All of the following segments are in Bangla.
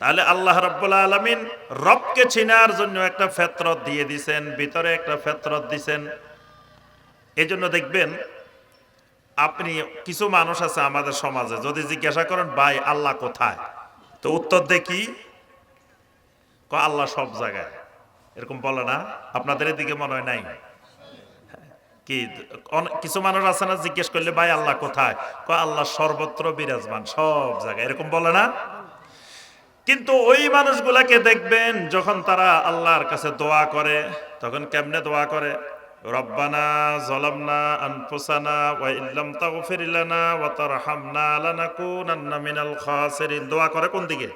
তাহলে আল্লাহ রব্বুল আলমিন রবকে চিনার জন্য একটা ফেতরত দিয়ে দিছেন, ভিতরে একটা ফেতরত দিছেন। এই জন্য দেখবেন, আপনি কিছু মানুষ আছে আমাদের সমাজে, যদি জিজ্ঞাসা করেন, ভাই, আল্লাহ কোথায়? তো উত্তর দেখি আল্লাহ সব জায়গায়। এরকম বলে না, আপনাদের এদিকে মনে হয় নাই? কি কিছু মানুষ আছে না, জিজ্ঞেস করলে, ভাই, আল্লাহ কোথায়? ক আল্লাহ সর্বত্র বিরাজমান, সব জায়গায়। এরকম বলে না? কিন্তু ওই মানুষগুলাকে দেখবেন, যখন তারা আল্লাহর কাছে দোয়া করে, তখন কেমনে দোয়া করে? রব্বানা ইল্লাম দোয়া করে কোন দিকে?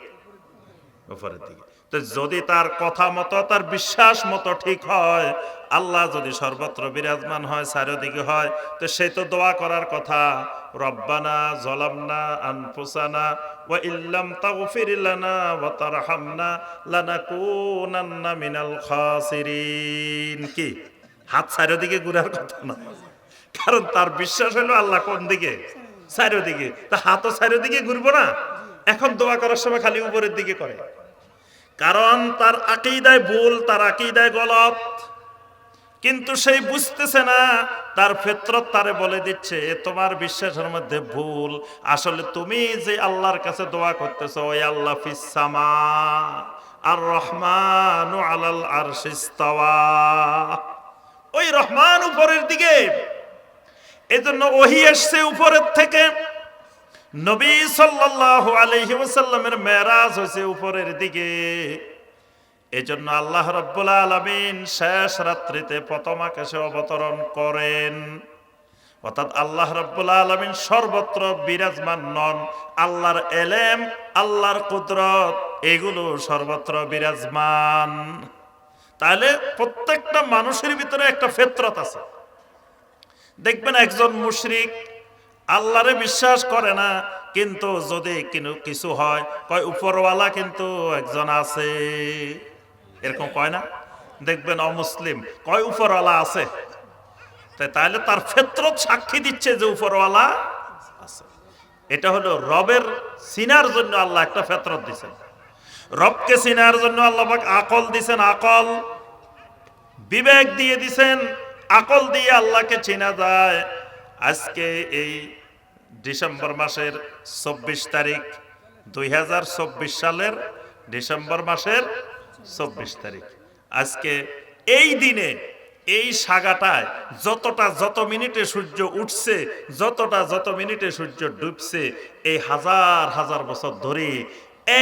দিকে। যদি তার কথা মতো, তার বিশ্বাস মতো ঠিক হয়, আল্লাহ যদি সর্বত্র বিরাজমান হয়, চারিদিকে হয়, তো সে তো দোয়া করার কথা। রব্বানা জলামনা আনফুসানা ওয়া ইল্লাম তাগফির লানা ওয়া তারহামনা লানাকুনান্না মিনাল খাসিরিন। কি? হাত চারিদিকে ঘুরার কথা না। কারণ তার বিশ্বাস হলো আল্লাহ কোন দিকে? চারিদিকে। তা হাতও চারিদিকে ঘুরবো না? এখন দোয়া করার সময় খালি উপরের দিকে করে। কারণ তার আকিদায় ভুল, তার আকিদায় গলত। কিন্তু সেই বুঝতেছে না, তার ফেতরত তারে বলে দিচ্ছে তোমার বিশ্বাসের মধ্যে ভুল। আসলে তুমি যে আল্লাহর কাছে দোয়া করতেছো, ওই আল্লাহ ফিসামা আর রহমান আলাল আর ওই রহমান উপরের দিকে। এজন্য ওহি এসছে উপরের থেকে। নবী সাল্লাল্লাহু আলাইহি ওয়াসাল্লামের মেরাজ হয়েছে উপরের দিকে। এজন্য আল্লাহ রাব্বুল আলামিন শেষ রাত্রিতে প্রথম আকাশে অবতরণ করেন। অর্থাৎ আল্লাহ রাব্বুল আলামিন সর্বত্র বিরাজমান নন। আল্লাহর এলেম, আল্লাহর কুদরত, এগুলো সর্বত্র বিরাজমান। তাহলে প্রত্যেকটা মানুষের ভিতরে একটা ফেতরত আছে। দেখবেন একজন মুশরিক আল্লাহরে বিশ্বাস করে না, কিন্তু যদি কিছু হয়, কয় উপরওয়ালা কিন্তু একজন আছে। এরকম কয় না? দেখবেন অমুসলিম, কয় উপরওয়ালা আছে? তাহলে তার ফেতরত সাক্ষী দিচ্ছে যে উপরওয়ালা এটা হলো রবের সিনার জন্য আল্লাহ একটা ফেতরত দিছেন। রবকে সিনার জন্য আল্লাহ আকল দিছেন, আকল। বিবেক দিয়ে দিছেন, আকল দিয়ে আল্লাহকে চেনা যায়। আজকে এই ডিসেম্বর মাসের চব্বিশ তারিখ দুই হাজার চব্বিশ সালের ডিসেম্বর মাসের চব্বিশ তারিখ। আজকে এই দিনে, এই সাগাটায় যতটা যত মিনিটে সূর্য উঠছে, যতটা যত মিনিটে সূর্য ডুবছে, এই হাজার হাজার বছর ধরে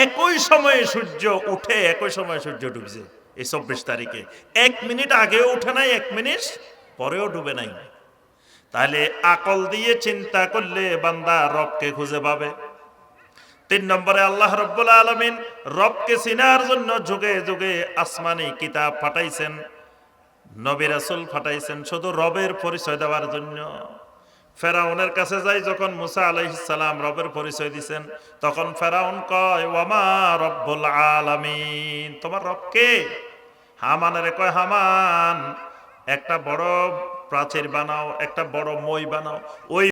একই সময়ে সূর্য উঠে, একই সময়ে সূর্য ডুবছে এই চব্বিশ তারিখে। এক মিনিট আগেও উঠে নাই, এক মিনিট পরেও ডুবে নাই। তাহলে আকল দিয়ে চিন্তা করলে বান্দা রবকে খুঁজে পাবে। তিন নম্বরে আল্লাহ রব্বুল আলমিন রবকে চিনার জন্য যুগে যুগে আসমানি কিতাব ফাটাইছেন নবী রাসুল ফাটাইছেন শুধু রবের পরিচয় দেওয়ার জন্য। ফেরাউনের কাছে যাই যখন মুসা আলাইসালাম রবের পরিচয় দিছেন, তখন ফেরাউন কয়, ওয়ামা রব্বুল আলামিন? তোমার রবকে হামানের, কয়, হামান। একটা বড় প্রাচীর বানাও একটা বড় মই বানাও। ওই